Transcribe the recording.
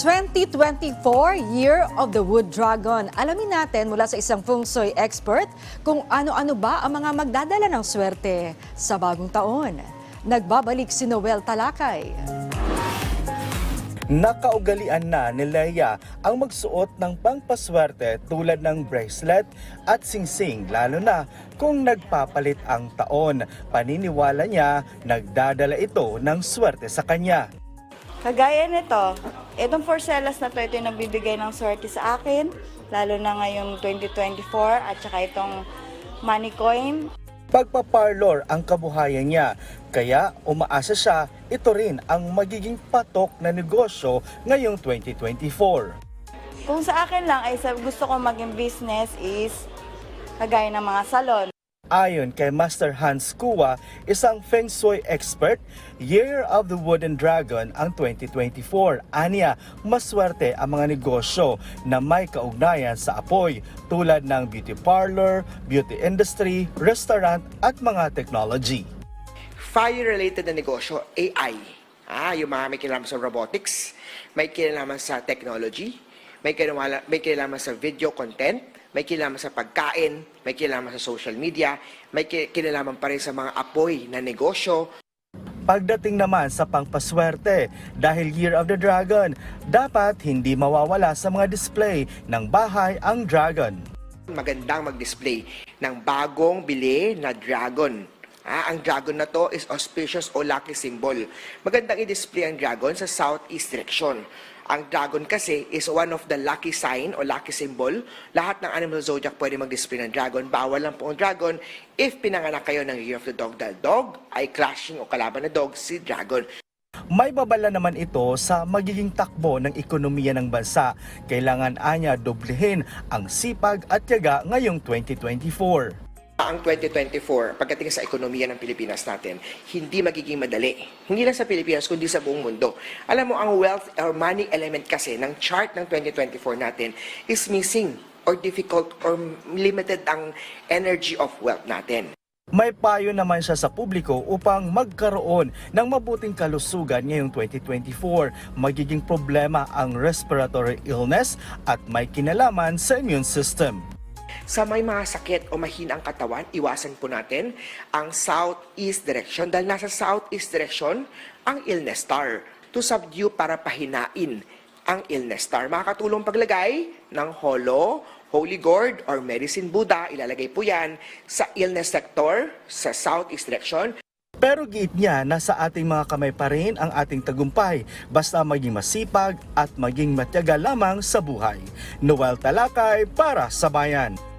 2024 Year of the Wood Dragon. Alamin natin mula sa isang feng shui expert kung ano-ano ba ang mga magdadala ng swerte sa bagong taon. Nagbabalik si Noel Talakay. Nakaugalian na ni Leia ang magsuot ng pangpaswerte tulad ng bracelet at singsing lalo na kung nagpapalit ang taon. Paniniwala niya nagdadala ito ng swerte sa kanya. Kagaya nito, itong Forcellas na to, ito yung nagbibigay ng swerte sa akin, lalo na ngayong 2024, at saka itong money coin. Pagpaparlor ang kabuhayan niya, kaya umaasa siya ito rin ang magiging patok na negosyo ngayong 2024. Kung sa akin lang ay sa gusto ko maging business is kagaya ng mga salon. Ayon kay Master Hans Kuwa, isang Feng Shui expert, Year of the Wooden Dragon ang 2024. Anya, maswerte ang mga negosyo na may kaugnayan sa apoy tulad ng beauty parlor, beauty industry, restaurant at mga technology. fire-related na negosyo, AI. Ah, yung mga may kinalaman sa robotics, may kinalaman sa technology, may kinalaman, may kinalaman sa video content, may kinalaman sa pagkain, may kinalaman sa social media, may ki- kinalaman pa rin sa mga apoy na negosyo, Pagdating naman sa pangpaswerte, dahil Year of the Dragon, dapat hindi mawawala sa mga display ng bahay ang dragon. magandang mag-display ng bagong bili na dragon. Ah, ang dragon na to is auspicious o lucky symbol. Magandang i-display ang dragon sa southeast direction. Ang dragon kasi is one of the lucky sign o lucky symbol. Lahat ng animal zodiac pwede mag-display ng dragon. Bawal lang po ang dragon if pinanganak kayo ng Year of the Dog dahil dog ay clashing o kalaban na dog si dragon. May babala naman ito sa magiging takbo ng ekonomiya ng bansa. Kailangan anya doblehin ang sipag at tiyaga ngayong 2024. Ang 2024 pagdating sa ekonomiya ng Pilipinas natin, hindi magiging madali. Hindi lang sa Pilipinas, kundi sa buong mundo. Alam mo, ang wealth or money element kasi ng chart ng 2024 natin is missing or difficult or limited ang energy of wealth natin. May payo naman siya sa publiko upang magkaroon ng mabuting kalusugan ngayong 2024. Magiging problema ang respiratory illness at may kinalaman sa immune system. Sa may mga sakit o mahina ang katawan, iwasan po natin ang southeast direction dahil nasa southeast direction ang illness star to subdue para pahinain ang illness star. Makakatulong paglagay ng holo, holy gourd, or medicine Buddha. Ilalagay po yan sa illness sector sa southeast direction. Pero giit niya na sa ating mga kamay pa rin ang ating tagumpay basta maging masipag at maging matyaga lamang sa buhay. Noel Talakay para sa Bayan.